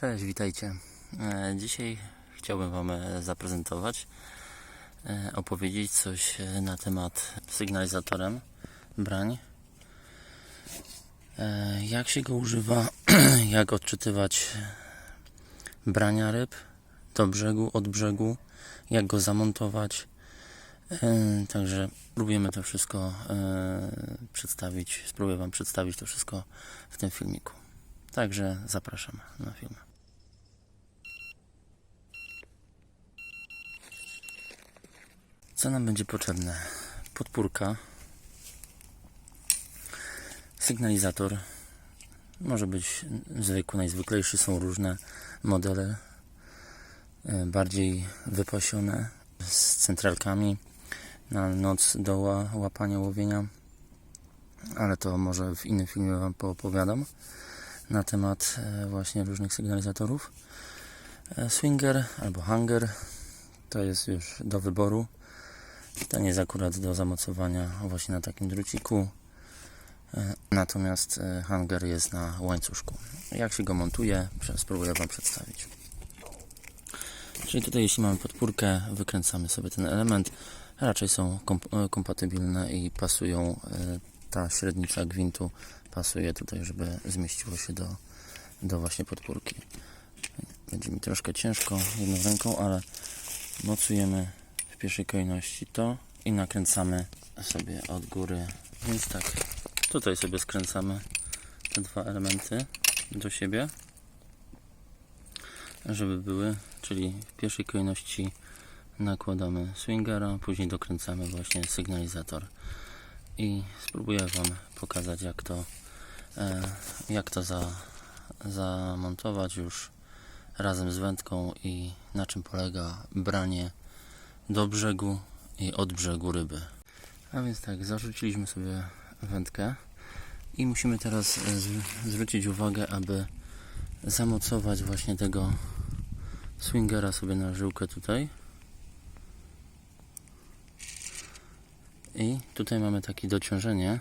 Cześć, witajcie. E, Dzisiaj chciałbym Wam e, zaprezentować, e, opowiedzieć coś na temat sygnalizatorem brań. Jak się go używa, jak odczytywać brania ryb do brzegu, od brzegu, jak go zamontować. Także próbujemy to wszystko przedstawić, spróbuję Wam przedstawić to wszystko w tym filmiku. Także zapraszam na film. Co nam będzie potrzebne? Podpórka, sygnalizator, może być zwykły, najzwyklejszy, są różne modele, e, bardziej wypasione, z centralkami na noc do ła- łapania łowienia, ale to może w innym filmie Wam poopowiadam na temat e, właśnie różnych sygnalizatorów. E, Swinger albo hanger to jest już do wyboru. Ten jest akurat do zamocowania właśnie na takim druciku. E, Natomiast e, hanger jest na łańcuszku. Jak się go montuje, spróbuję Wam przedstawić. Czyli tutaj jeśli mamy podpórkę, wykręcamy sobie ten element. Raczej są komp- e, kompatybilne i pasują. Ta średnica gwintu pasuje tutaj, żeby zmieściło się do, do właśnie podpórki. Będzie mi troszkę ciężko jedną ręką, ale mocujemy pierwszej kolejności to i nakręcamy sobie od góry. Więc tak, tutaj sobie skręcamy te dwa elementy do siebie, żeby były, czyli w pierwszej kolejności nakładamy swingera, później dokręcamy właśnie sygnalizator i spróbuję Wam pokazać jak to e, jak to za, zamontować już razem z wędką i na czym polega branie do brzegu i od brzegu ryby. A więc tak, zarzuciliśmy sobie wędkę i musimy teraz e, zw- zwrócić uwagę, aby zamocować właśnie tego swingera sobie na żyłkę tutaj. I tutaj mamy takie dociążenie,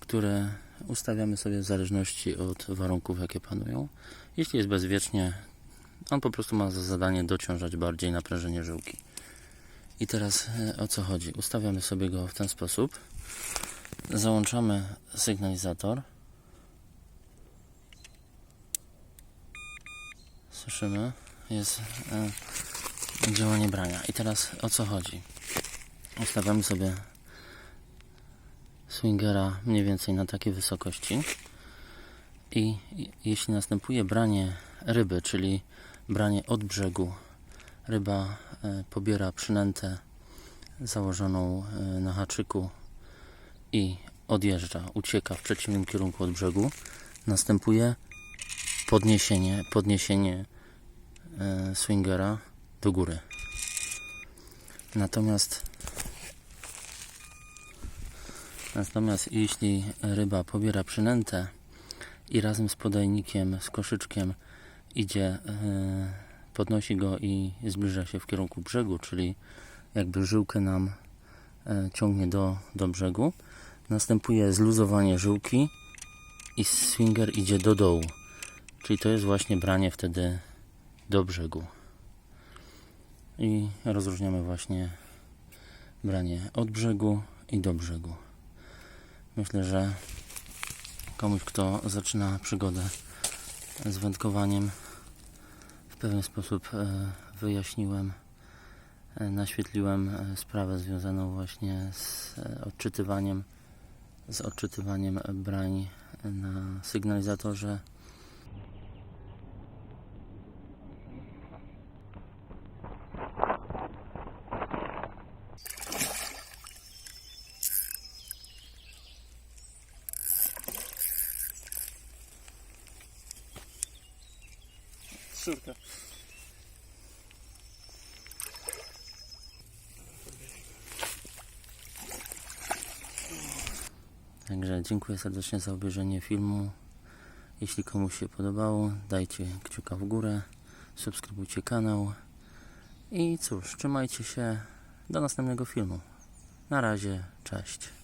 które ustawiamy sobie w zależności od warunków, jakie panują. Jeśli jest bezwiecznie, on po prostu ma za zadanie dociążać bardziej naprężenie żyłki. I teraz e, o co chodzi? Ustawiamy sobie go w ten sposób. Załączamy sygnalizator. Słyszymy, jest e, działanie brania. I teraz o co chodzi? Ustawiamy sobie swingera mniej więcej na takiej wysokości. I i- jeśli następuje branie ryby, czyli branie od brzegu, ryba e, pobiera przynętę założoną e, na haczyku i odjeżdża, ucieka w przeciwnym kierunku od brzegu, następuje podniesienie, podniesienie e, swingera do góry. Natomiast natomiast jeśli ryba pobiera przynętę i razem z podajnikiem, z koszyczkiem idzie, podnosi go i zbliża się w kierunku brzegu, czyli jakby żyłkę nam e, ciągnie do, do brzegu. Następuje zluzowanie żyłki i swinger idzie do dołu. Czyli to jest właśnie branie wtedy do brzegu. I rozróżniamy właśnie branie od brzegu i do brzegu. Myślę, że komuś, kto zaczyna przygodę z wędkowaniem, pewien sposób e, wyjaśniłem, e, naświetliłem e, sprawę związaną właśnie z odczytywaniem, z odczytywaniem brań na sygnalizatorze. Także dziękuję serdecznie za obejrzenie filmu. Jeśli komuś się podobało, dajcie kciuka w górę, subskrybujcie kanał i cóż, trzymajcie się do następnego filmu. Na razie, cześć.